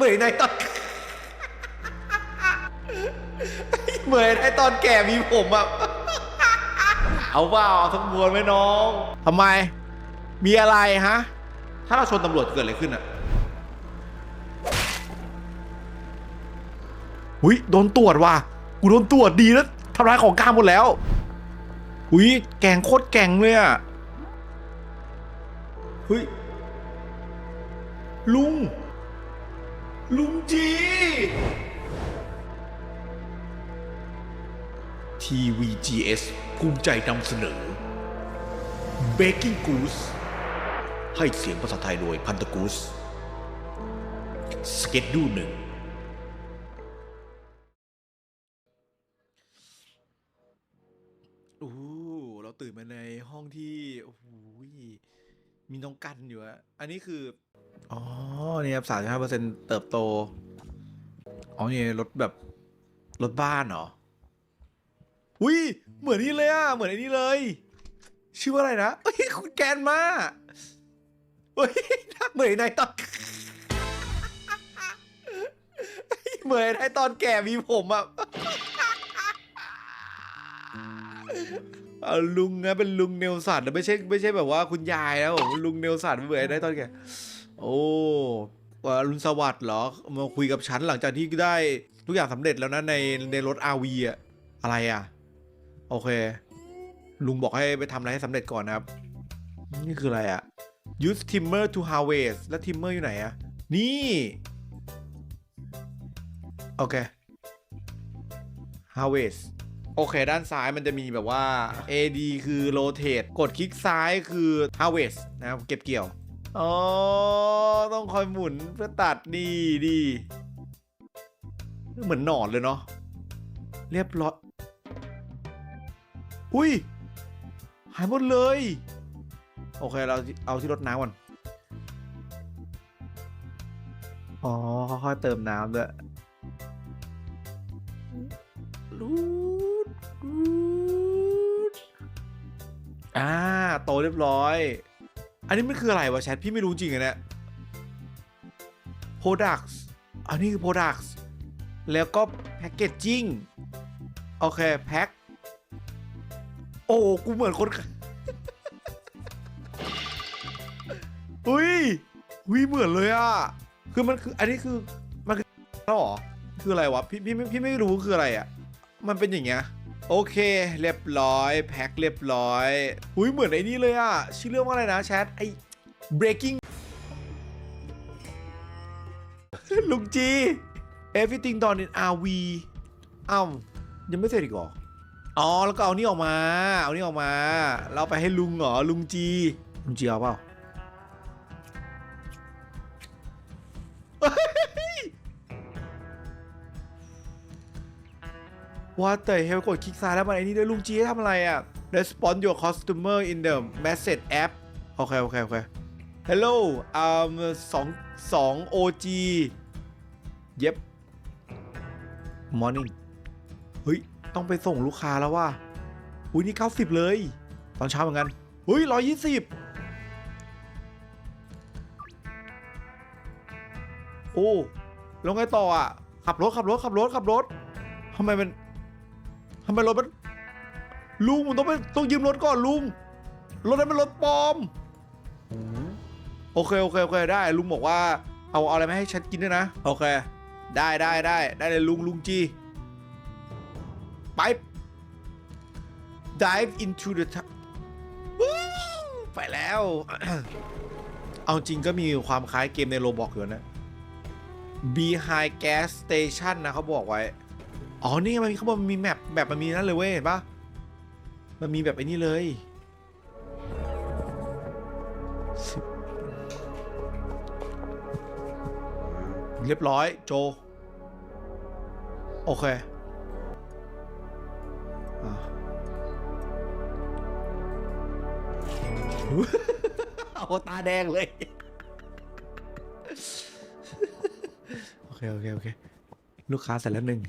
เหมือนในตอนเหมือนไอตอนแก่มีผมอะเอาเปล่าเอาทั้งมวลไหมน้องทำไม มีอะไรฮะ ถ้าเราชนตำรวจเกิดอะไรขึ้นอะหุยโดนตรวจว่ะกูโดนตรวจดีแล้วทำลายของกลางหมดแล้วหุยแกงโคตรแกงเลยอะหุยลุง ลุงจี TVGS ภูมิใจนำเสนอ Baking Goose ให้เสียงภาษาไทยโดยพันตะกูสสเก็ตดูหนึ่ง โอ้เราตื่นมาในห้องที่ โอ้โห มีน้องกันอยู่อะอันนี้คือ อ๋อ นี่ครับสามห้าเปอร์เซ็นเติบโต อ๋อ นี่รถแบบ รถบ้านเหรอ อุ้ย เหมือนนี่เลยอะเหมือนไอ้นี่เลย ชื่อว่าอะไรนะเอ้ย คุณแกนมาเฮ้ยน้าเหมือนในตอนเหมือนไอตอนแก่มีผมอะ เอาลุงนะเป็นลุงเนลสันนะไม่ใช่ไม่ใช่แบบว่าคุณยายนะผมลุงเนลสันเหมือนได้ตอนแกโอ้ว่าลุนสวัสดิ์เหรอมาคุยกับฉันหลังจากที่ได้ทุกอย่างสำเร็จแล้วนะในในรถอาวีอะอะไรอะโอเค ลุงบอกให้ไปทำอะไรให้สำเร็จก่อนนะครับ นี่คืออะไรอะ use timber to harvest แล้ว timber อยู่ไหนอะนี่ โอเค harvest โอเค ด้านซ้ายมันจะมีแบบว่า AD คือ rotate กดคลิกซ้ายคือ harvest นะครับ เก็บเกี่ยว อ๋อ ต้องคอยหมุนเพื่อตัดดีดี เหมือนหนอนเลยเนาะ เรียบร้อย อุ้ย หายหมดเลย โอเค เราเอาที่รดน้ำก่อน อ๋อ ค่อยๆเติมน้ำด้วยรูดรูด อ่าโตเรียบร้อย อันนี้มันคืออะไรวะแชทพี่ไม่รู้จริงอะเนี่ย products อันนี้คือ products แล้วก็ packaging โอเค แพ็ค โอ้ กูเหมือนคนอุ้ยอุ้ยเหมือนเลยอะ คือมันคืออันนี้คือ มันคือแล้วหรอ คืออะไรวะ พี่พี่ไม่พี่ไม่รู้คืออะไรอะ มันเป็นอย่างเงี้ย โอเค เรียบร้อย แพ็คเรียบร้อยอุ้ยเหมือนไอ้นี่เลยอะชื่อเรื่องว่าอะไรนะแชทไอ้ breaking ลุงจี everything done in RV เอ้ายังไม่เสร็จอีกหรออ๋อ แล้วก็เอานี่ออกมา เอานี่ออกมา เราไปให้ลุงเหรอ ลุงจี ลุงจีเอาเปล่า ว่าแต่เฮลกดคลิกซ้ายแล้วมันไอ้นี่ด้วยลุงจีให้ทำอะไรอะ respond your customer in the message app โอเค โอเค โอเค hello um สองสอง OG เย็บ morning เฮ้ย ต้องไปส่งลูกค้าแล้วว่าอุ้ยนี่ 90 เลย ตอนเช้าเหมือนกันเฮ้ย 120 โอ้แล้วไงต่ออะ ขับรถ ขับรถ ขับรถ ขับรถทำไมมัน ทำไมรถมันลุงมันต้องไปต้องยืมรถก่อนลุง รถนั้นเป็นรถปลอม โอเคโอเคโอเคได้ลุงบอกว่า เอาเอาอะไรมาให้ฉันกินด้วยนะ โอเค ได้ได้ได้ได้เลยลุงลุงจีไป dive into the ไปแล้ว เอาจริงก็มีความคล้ายเกมในโรบอกอยู่นะ behind gas station นะเขาบอกไว้ อ๋อ นี่ไงมันมีเขาบอกมันมีแมปแบบมันมีนั่นเลยเว้ยเห็นปะมันมีแบบไอ้นี่เลยสิบเรียบร้อยโจ โอเคอะเอาตาแดงเลย โอเค โอเค โอเค ลูกค้าเสร็จแล้วหนึ่ง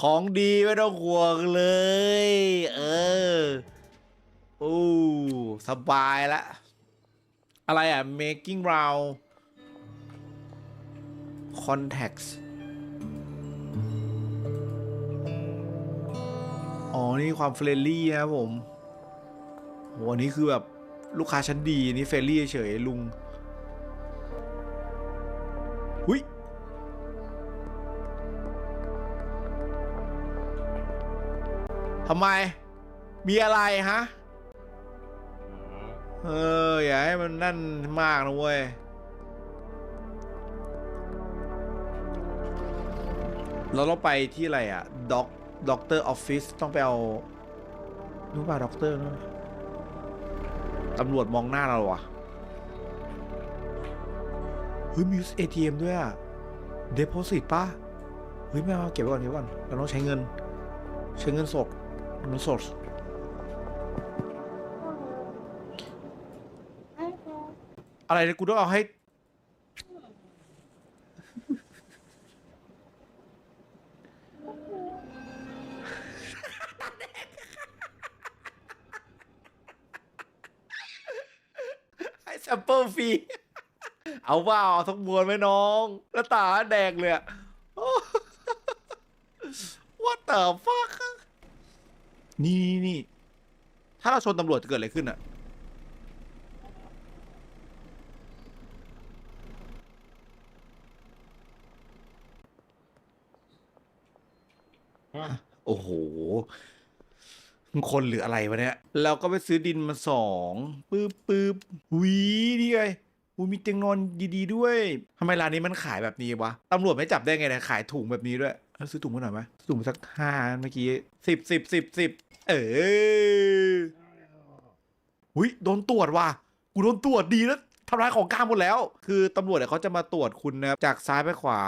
ของดีไม่ต้องห่วงเลย เออโอ้สบายละ อะไรอะ making round contacts อ๋อ นี่ความเฟรนลี่นะครับผมโหอันนี้คือแบบ ลูกค้าชั้นดี นี่เฟรนลี่เฉยลุง ทำไม มีอะไรฮะ เออ อย่าให้มันนั่นมากนะเว้ย เราต้องไปที่อะไรอะด็อกด็อกเตอร์ออฟฟิศต้องไปเอารู้ป่ะด็อกเตอร์นะตำรวจมองหน้าเราอะเฮ้ยมี ATM ด้วยอะเด p o s i t ป่ะ เฮ้ยไม่เอาเก็บไว้ก่อนเก็บไว้ก่อน เราต้องใช้เงิน ใช้เงินสด เงินสดอะไรนี่ยกูต้องเอาให้ ให้แซมเปิลฟรี เอาว่าเอาทั้งมวลไหมน้อง แล้วตาแดงเลยอะ What the fuck นี่นี่นี่ถ้าเราชนตำรวจจะเกิดอะไรขึ้นอะโอ้โหมันคนหรืออะไรวะเนี่ย เราก็ไปซื้อดินมาสองปื๊บปื๊บหวีนี่ไงอุยมีเตียงนอนดีๆด้วยทำไมร้านนี้มันขายแบบนี้วะตำรวจไม่จับได้ไงเนี่ยขายถุงแบบนี้ด้วย เอาซื้อถุงมาหน่อยไหมถุงสักห้าเมื่อกี้สิบสิบสิบสิบเออหุยโดนตรวจว่ะกูโดนตรวจดีแล้วทำร้ายของกลางหมดแล้ว คือตำรวจเนี่ยเขาจะมาตรวจคุณนะจากซ้ายไปขวา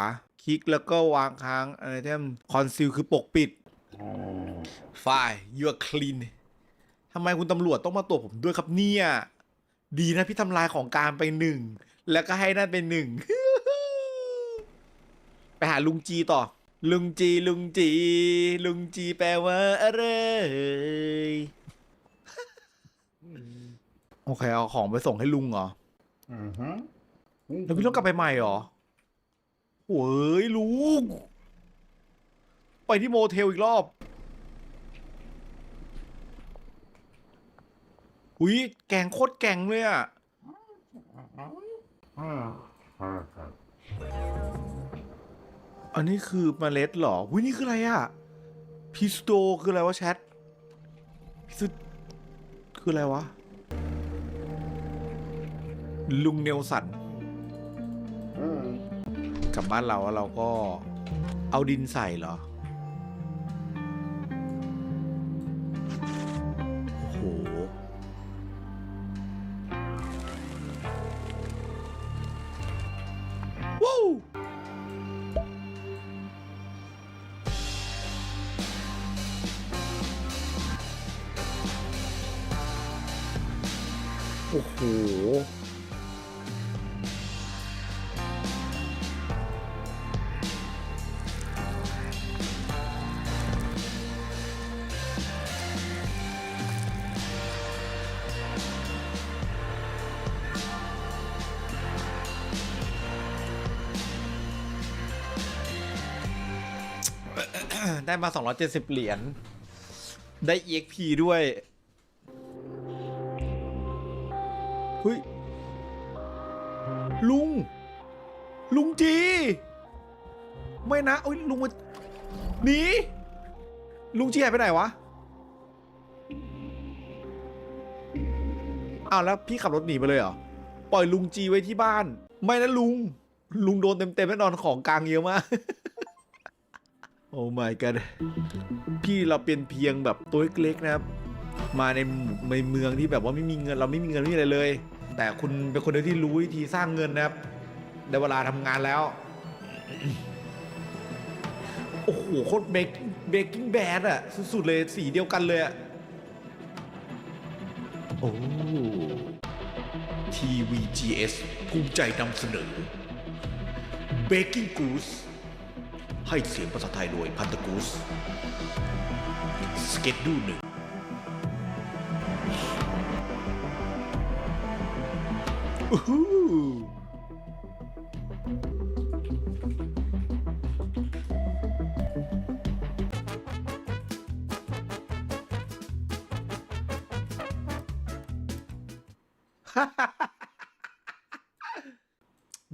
คลิกแล้วก็วางค้างอะไรที่คอนซีลคือปกปิดฝ่าย you are clean ทำไมคุณตำรวจต้องมาตรวจผมด้วยครับเนี่ย ดีนะพี่ทำลายของกลารไปหนึ่ง แล้วก็ให้นั่นเป็นหนึ่ง ไปหาลุงจีต่อ ลุงจีลุงจี ลุงจีแปลว่าอะไร โอเคเอาของไปส่งให้ลุงเหรอ Mhm. แล้วพี่ต้องกลับไปใหม่เหรอโว้ยลุง ไปที่โมเทลอีกรอบ อุ้ยแกงโคตรแกงเลยอะ อันนี้คือเมล็ดเหรออุ้ยนี่คืออะไรอะพิสโตคืออะไรวะแชทพิสคืออะไรวะ ลุงเนลสันกลับบ้านเราแล้วเราก็เอาดินใส่เหรอโอ้ อ้โหได้มา 270 เหรียญ ได้ EXP ด้วย เฮ้ย ลุง ลุงจี ไม่นะโอ้ยลุงมาหนี ลุงจีหายไปไหนวะ อ้าวแล้วพี่ขับรถหนีไปเลยเหรอ ปล่อยลุงจีไว้ที่บ้าน ไม่นะลุง ลุงโดนเต็มๆแน่นอนของกลางเยอะมากโอ้ my god พี่เราเป็นเพียงแบบตัวเล็กๆนะครับ มาในในเมืองที่แบบว่าไม่มีเงินเราไม่มีเงินไม่มีอะไรเลย แต่คุณเป็นคนเดียวที่รู้วิธีสร้างเงินนะครับได้เวลาทำงานแล้ว โอ้โหโคตรเบกเบกกิ้งแบดอะสุดๆเลยสีเดียวกันเลยอะโอ้ TVGS ภูมิใจนำเสนอ Baking Goose ให้เสียงภาษาไทยโดยพันตะกูสสเก็ตดูหนึ่ง เหม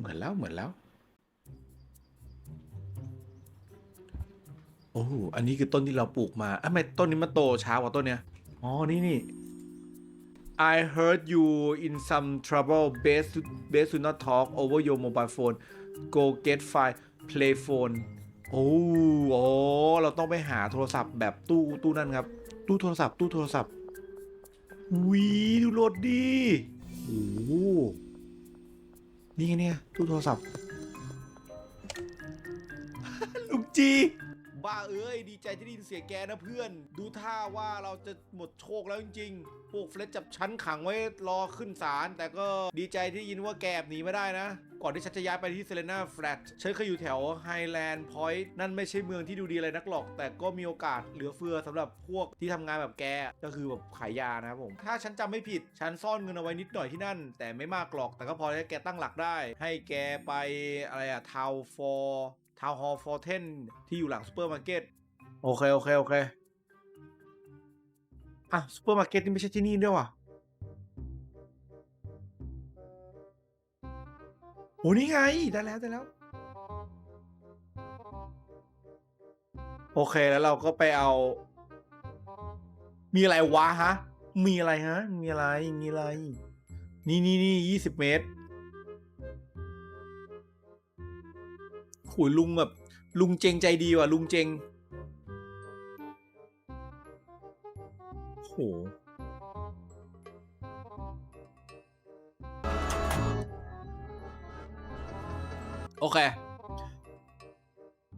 ือนแล้วเหมือนแล้ว โอ้โหอันนี้คือต้นที่เราปลูกมาอะทำไมต้นนี้มันโตช้ากว่าต้นเนี้ย อ๋อ นี่นี่ I heard you in some trouble best to best to not talk over your mobile phone go get file play phone โอ้โอเราต้องไปหาโทรศัพท์แบบตู้ตู้นั่นครับ ตู้โทรศัพท์ตู้โทรศัพท์วีดูโหลดดีโอ้นี่ไงเนี่ยตู้โทรศัพท์ ลุงจี บ้าเอ้ยดีใจที่ได้ยินเสียงแกนะเพื่อน ดูท่าว่าเราจะหมดโชคแล้วจริงๆพวกเฟลชจับชั้นขังไว้รอขึ้นศาลแต่ก็ดีใจที่ได้ยินว่าแกบหนีไม่ได้นะ ก่อนที่ฉันจะย้ายไปที่เซเลนาแฟลตฉันเคยอยู่แถวไฮแลนด์พอยต์นั่นไม่ใช่เมืองที่ดูดีอะไรนักหรอก แต่ก็มีโอกาสเหลือเฟือสำหรับพวกที่ทำงานแบบแกก็คือแบบขายยานะครับผมถ้าฉันจำไม่ผิดฉันซ่อนเงินเอาไว้นิดหน่อยที่นั่น แต่ไม่มากหรอกแต่ก็พอให้แกตั้งหลักได้ ให้แกไปอะไรอะทาวฟอร์ ทาวฮอลฟอร์เทนที่อยู่หลังซูเปอร์มาร์เก็ตโอเค โอเค โอเค อะซูเปอร์มาร์เก็ตนี่ไม่ใช่ที่นี่ด้วยว่ะโหนี่ไง ได้แล้ว ได้แล้ว โอเคแล้วเราก็ไปเอา มีอะไรวะฮะ มีอะไรฮะ มีอะไร มีอะไร นี่นี่นี่ยี่สิบเมตร หุยลุงแบบลุงเจงใจดีว่ะลุงเจงโหโอเค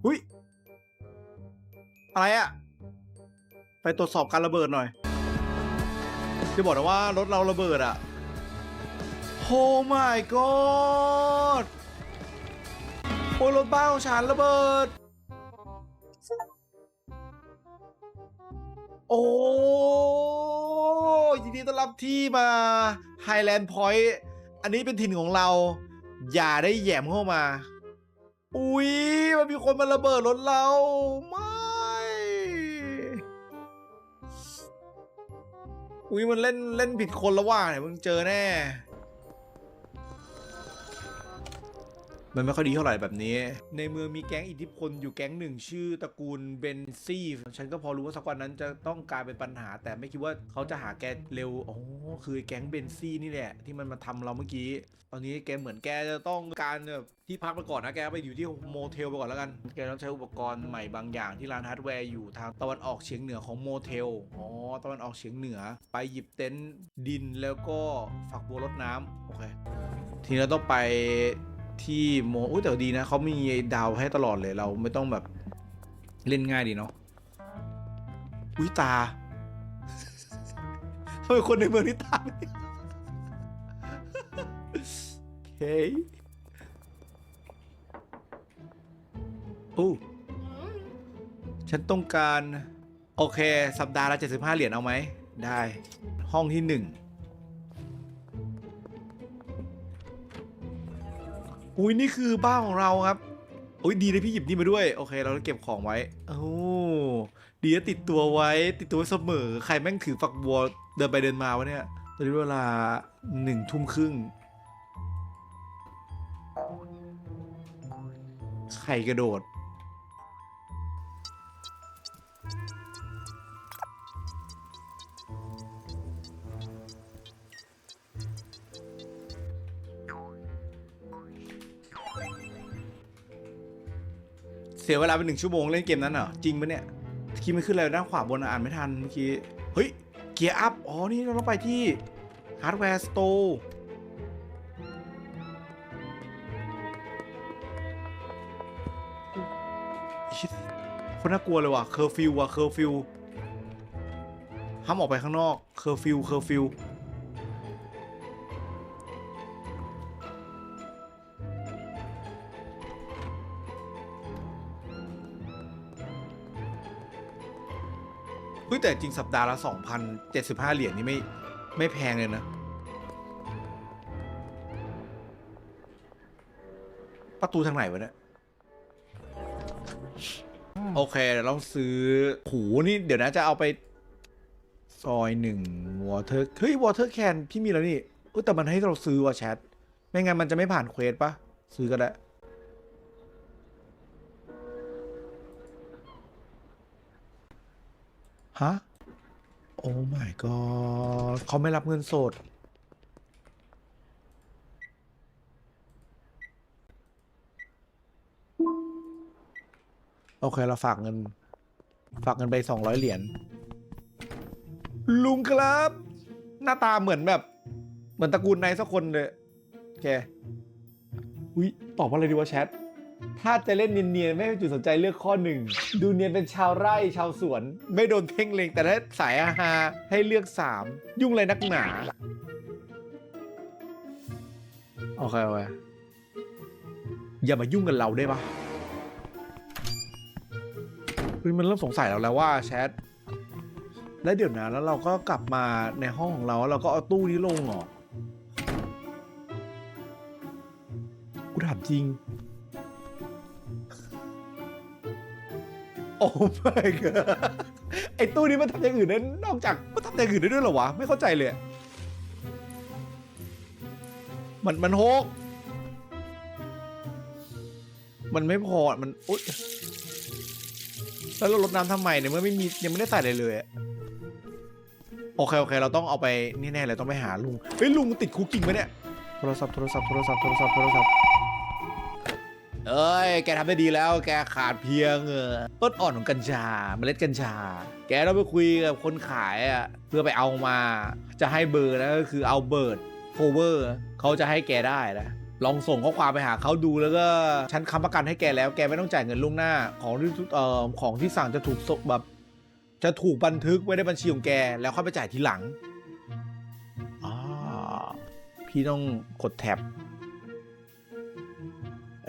อุ้ย อะไรอะ ไปตรวจสอบการระเบิดหน่อย จะบอกนะว่ารถเราระเบิดอะ โอ้ my god โอ้ยรถบ้าของฉันระเบิด โอ้ยินดีต้อนรับที่มา Highland Point อันนี้เป็นถิ่นของเรา อย่าได้แหยมเข้ามา อุ๊ย มันมีคนมาระเบิดรถเรา ไม่ อุ๊ย มันเล่นเล่นผิดคนแล้วว่าเนี่ยมึงเจอแน่ มันไม่ค่อยดีเท่าไหร่แบบนี้ ในเมืองมีแก๊งอิทธิพลอยู่แก๊งหนึ่งชื่อตระกูลเบนซี่ ฉันก็พอรู้ว่าสักวันนั้นจะต้องกลายเป็นปัญหา แต่ไม่คิดว่าเขาจะหาแกเร็ว อ๋อ คือแก๊งเบนซี่นี่แหละ ที่มันมาทำเราเมื่อกี้ ตอนนี้แกเหมือนแกจะต้องการแบบที่พักไปก่อนนะ แกไปอยู่ที่โมเทลไปก่อนแล้วกัน แกต้องใช้อุปกรณ์ใหม่บางอย่างที่ร้านฮาร์ดแวร์อยู่ทางตะวันออกเฉียงเหนือของโมเทล อ๋อ ตะวันออกเฉียงเหนือ ไปหยิบเต็นท์ดินแล้วก็ฝักบัวรดน้ำโอเค ทีนี้เราต้องไป ที่โมอุ้ยแต่ดีนะเขามีดาวให้ตลอดเลยเราไม่ต้องแบบเล่นง่ายดีเนาะอุ้ยตาทำไมคนในเมืองนี่ตาไม่โอเคโอ้ฉันต้องการ โอเค สัปดาห์ละ75 เหรียญเอาไหม ได้ ห้องที่หนึ่ง อุ้ยนี่คือบ้านของเราครับอุ้ยดีเลยพี่หยิบนี่มาด้วย โอเค เราต้องเก็บของไว้โอ้ดีจะติดตัวไว้ ติดตัวไว้เสมอ ใครแม่งถือฝักบัวเดินไปเดินมาวะเนี่ย ตอนนี้เวลาหนึ่งทุ่มครึ่ง ใครกระโดด สียเวลาไปหนึ่งชั่วโมงเล่นเกมนั้นเหรอจริงปะเนี่ยเมื่อกี้มันขึ้นอะไรด้านขวาบนอะอ่านไม่ทันเมื่อกี้เฮ้ยเกียร์อัพอ๋อนี่เราต้องไปที่ฮาร์ดแวร์สโตร์คนน่ากลัวเลยว่ะเคอร์ฟิวว่ะเคอร์ฟิวห้ามออกไปข้างนอกเคอร์ฟิวเคอร์ฟิว แต่จริงสัปดาห์ละสองพันเจ็ดสิบห้าเหรียญนี่ไม่ไม่แพงเลยนะ ประตูทางไหนวะเนี่ย โอเคเดี๋ยวเราซื้อหูนี่เดี๋ยวนะจะเอาไป ซอยหนึ่งวอเตอร์เฮ้ยวอเตอร์แคนพี่มีแล้วนี่เอยแต่มันให้เราซื้อว่ะแชท ไม่งั้นมันจะไม่ผ่านเควสปะซื้อก็ได้ ฮะ โอ้ my god เขาไม่รับเงินสด โอเค เราฝากเงิน ฝากเงินไปสองร้อยเหรียญ ลุงครับ หน้าตาเหมือนแบบ เหมือนตระกูลนายสักคนเลยแกอุ้ยตอบว่าอะไรดีวะแชท ถ้าจะเล่นเนียนๆไม่ให้จุดสนใจเลือกข้อหนึ่งดูเนียนเป็นชาวไร่ชาวสวน ไม่โดนเพ่งเลงแต่ถ้าสายอาหาให้เลือกสามยุ่งอะไรนักหนาโอเคโอเคอย่ามายุ่งกับเราได้ปะเฮ้ยมันเริ่มสงสัยเราแล้วว่าแชทแล้วเดี๋ยวนะแล้วเราก็กลับมาในห้องของเราเราก็เอาตู้นี้ลงเหรอกูถามจริง โอ้ my god ไอตู้นี้มันทำอย่างอื่นได้นอกจากมันทำอย่างอื่นได้ด้วยเหรอวะ ไม่เข้าใจเลย มันมันโฮกมันไม่พอ มันอุ๊ยแล้วเราลดน้ำทำไมเนี่ยเมื่อไม่มียังไม่ได้ใส่อะไรเลยโอเคโอเค เราต้องเอาไปนี่แน่เลยต้องไปหาลุงเฮ้ยลุงติดคุกจริงไหมเนี่ยโทรศัพท์โทรศัพท์โทรศัพท์โทรศัพท์โทรศัพท์ เอ้ย แกทำได้ดีแล้ว แกขาดเพียงเออต้นอ่อนของกัญชา เมล็ดกัญชา แกต้องไปคุยกับคนขายอะ เพื่อไปเอามา จะให้เบอร์นะก็คือเอาเบิร์ดโฟเวอร์เขาจะให้แกได้นะ ลองส่งข้อความไปหาเขาดูแล้วก็ ฉันค้ำประกันให้แกแล้ว แกไม่ต้องจ่ายเงินล่วงหน้า ของที่เอ่อของที่สั่งจะถูกส่งแบบ จะถูกบันทึกไว้ในบัญชีของแก แล้วค่อยไปจ่ายทีหลังอ่าพี่ต้องกดแท็บ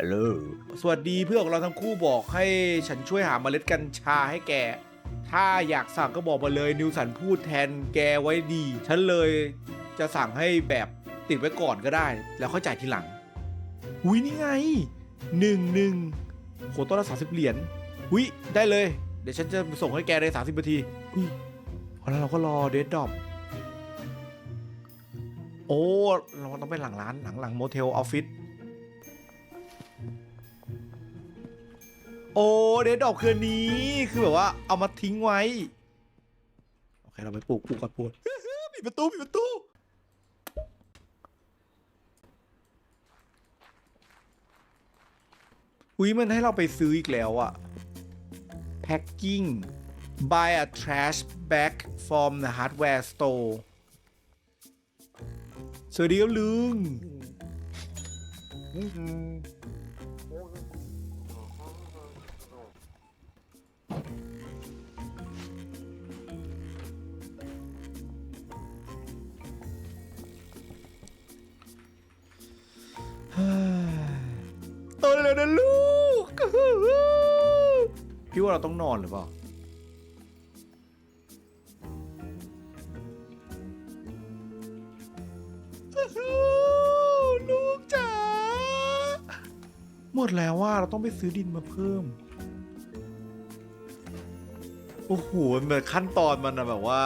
ฮัลโหลสวัสดีเพื่อนของเราทั้งคู่บอกให้ฉันช่วยหาเมล็ดกัญชาให้แก ถ้าอยากสั่งก็บอกมาเลยนิวสันพูดแทนแกไว้ดี ฉันเลยจะสั่งให้แบบติดไว้ก่อนก็ได้ แล้วค่อยจ่ายทีหลังหุยนี่ไงหนึ่งหนึ่งโหต้นละสาสิบเหรียญหุยได้เลย เดี๋ยวฉันจะส่งให้แกในสามสิบนาทีอุ้ยเอาแล้วเราก็รอเดดดอปโอ้เราต้องไปหลังร้านหลังหลังโมเทลออฟฟิศ อ้เดดดอกคืนนี้คือแบบว่าเอามาทิ้งไว้ โอเคเราไปปลูกปลูกกันปลูกปิดประตูปิดประตูอุ้ยมันให้เราไปซื้ออีกแล้วอะ packing buy a trash bag from the hardware store สวัสดีครับลุง แล้วนะลูก พี่ว่าเราต้องนอนหรือเปล่า ลูกจ๋า หมดแล้วว่าเราต้องไปซื้อดินมาเพิ่ม โอ้โหมันแบบขั้นตอนมันอะแบบว่า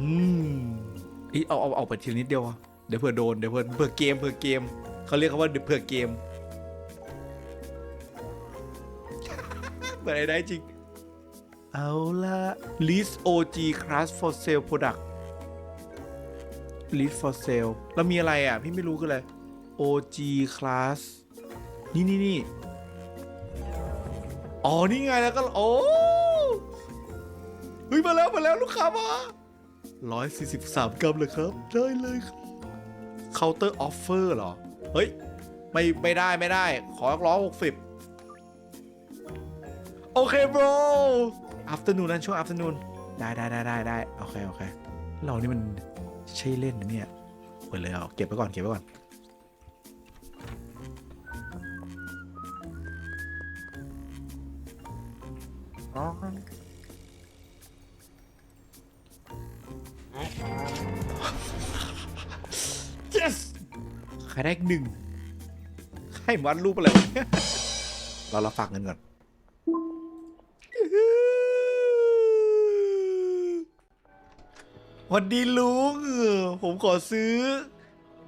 อืมอีเอาเอาเอาไปทีละนิดเดียวอะเดี๋ยวเผื่อโดน เดี๋ยวเผื่อเผื่อเกมเผื่อเกม เขาเรียกเขาว่าเผื่อเกมเปิดอะไรได้จริง เอาละ list OG class for sale product list for sale แล้วมีอะไรอะ พี่ไม่รู้คืออะไร OG class นี่นี่นี่อ๋อ นี่ไงแล้วก็ โอ้เฮ้ย มาแล้ว มาแล้ว ลูกค้ามาร้อยสี่สิบสามกรัมเลยครับ ได้เลยครับ counter offer เหรอ เฮ้ย ไม่ไม่ได้ไม่ได้ ขอร้อยหกสิบโอเค bro afternoon นั้นช่วง afternoon ได้ได้ได้ได้ได้โอเคโอเค เรานี่มันใช่เล่นนะเนี่ยเปิดเลยเอาเก็บไว้ก่อนเก็บไว้ก่อน yes ใครได้อีกหนึ่งใครวาดรูปอะไรวะเนี่ยเราเราฝากเงินก่อนวันดีลุง ผมขอซื้อ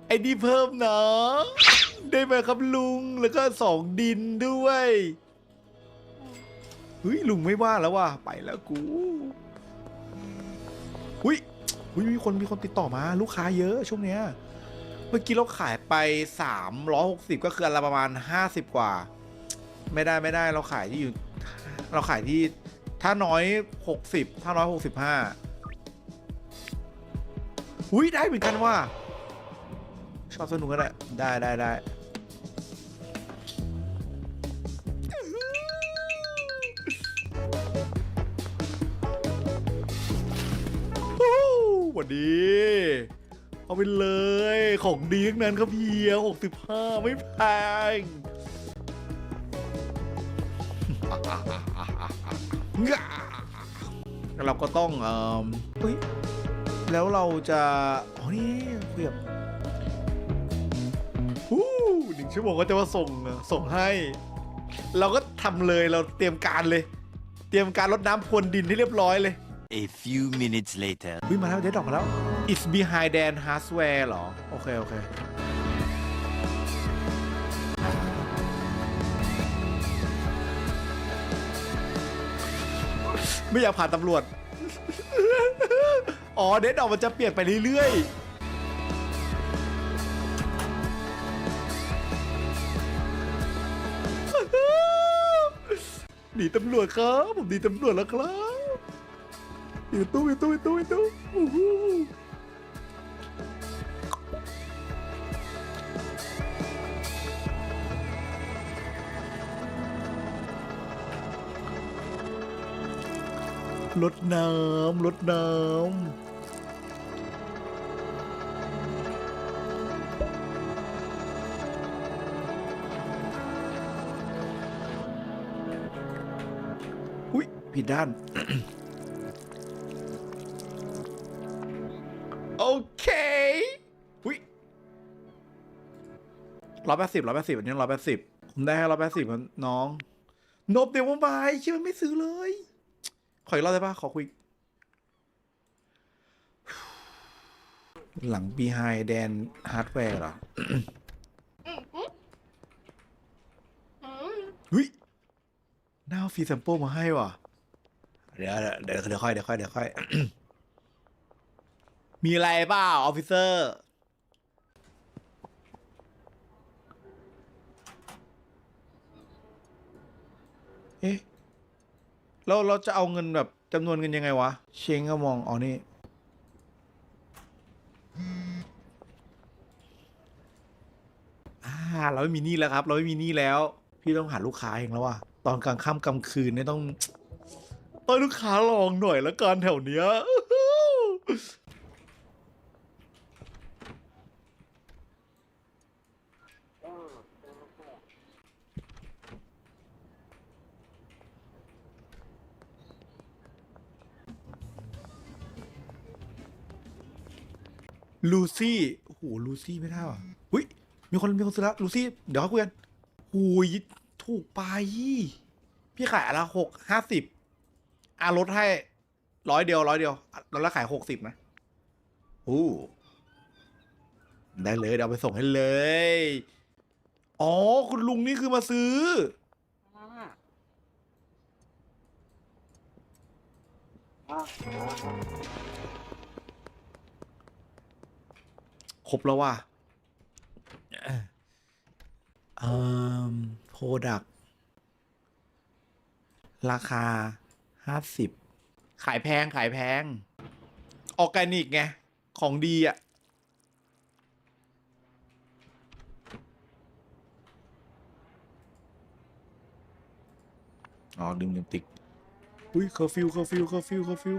ไอ้นี่เพิ่มนะได้ไหมครับลุง แล้วก็สองดินด้วยเฮ้ยลุงไม่ว่าแล้วว่ะไปแล้วกูหุ้ยหุ้ยมีคนมีคนติดต่อมา ลูกค้าเยอะช่วงเนี้ย เมื่อกี้เราขายไป 360 ก็คืออันละประมาณ 50 กว่า ไม่ได้ไม่ได้เราขายที่อยู่ เราขายที่ถ้าน้อย 60 ถ้าน้อย 65อุ้ยได้เหมือนกันว่า ชอบสนุกก็ได้ได้ได้ได้โอ้หวันดี เอาไปเลย ของดีทั้งนั้นครับเพีย65 ไม่แพงเราก็ต้องเอ่อเฮ้ย แล้วเราจะ อ๋อ นี่คุยกับฮู้หนึ่งชั่วโมงก็จะมาส่งอะส่งให้ เราก็ทำเลย เราเตรียมการเลย เตรียมการรดน้ำพรวนดินให้เรียบร้อยเลย A few minutes later. วิ่งมาแล้วเดดออกมาแล้ว it's behind Dan hardware เหรอ โอเค โอเค ไม่อยากผ่านตำรวจ อ๋อ เดดออกมันจะเปลี่ยนไปเรื่อยๆ หนีตำรวจครับ ผมหนีตำรวจแล้วครับ อยู่ตู้อยู่ตู้อยู่ตู้อยู่ตู้ อู้หูรดน้ำรดน้ำอุ้ยผิดด้าน โอเคอุ้ยร้อยแปดสิบร้อยแปดสิบอันนี้ร้อยแปดสิบผมได้ร้อยแปดสิบน้อง นบเดี๋ยวมาบายคิดว่าไม่ซื้อเลย ขออีกรอบได้ปะขอคุย หลัง behind dan hardware เหรอเฮ้ยน่าเอาฟรีแซมเปิลมาให้ว่ะ เดี๋ยวเดี๋ยวเดี๋ยวค่อยเดี๋ยวค่อยเดี๋ยวค่อย มีอะไรเปล่าออฟฟิเซอร์ เอ๊ะ เราเราจะเอาเงินแบบจำนวนเงินยังไงวะ เชงก็มองอ๋อนี่อ่าเราไม่มีหนี้แล้วครับ เราไม่มีหนี้แล้ว พี่ต้องหาลูกค้าเองแล้วว่ะตอนกลางค่ำกลางคืนเนี่ยต้องต้องลูกค้าลองหน่อยละกันแถวเนี้ย ลูซี่โอ้โหลูซี่ไม่ได้ว่ะอุ้ยมีคนมีคนซื้อแล้วลูซี่เดี๋ยวเขาคุยกันหูยถูกไปพี่ขายอนละหกห้าสิบอาลดให้ร้อยเดียวร้อยเดียวเราละขายหกสิบนะโอ้ได้เลยเดี๋ยวเอาไปส่งให้เลย อ๋อ คุณลุงนี่คือมาซื้อ ครบแล้วว่ะเอ่อโปรดักราคาห้าสิบขายแพง ขายแพง ออร์แกนิกไง ของดีอะ อ๋อ ลืมลืมติ๊ก อุ้ยเคอร์ฟิวเคอร์ฟิวเคอร์ฟิวเคอร์ฟิว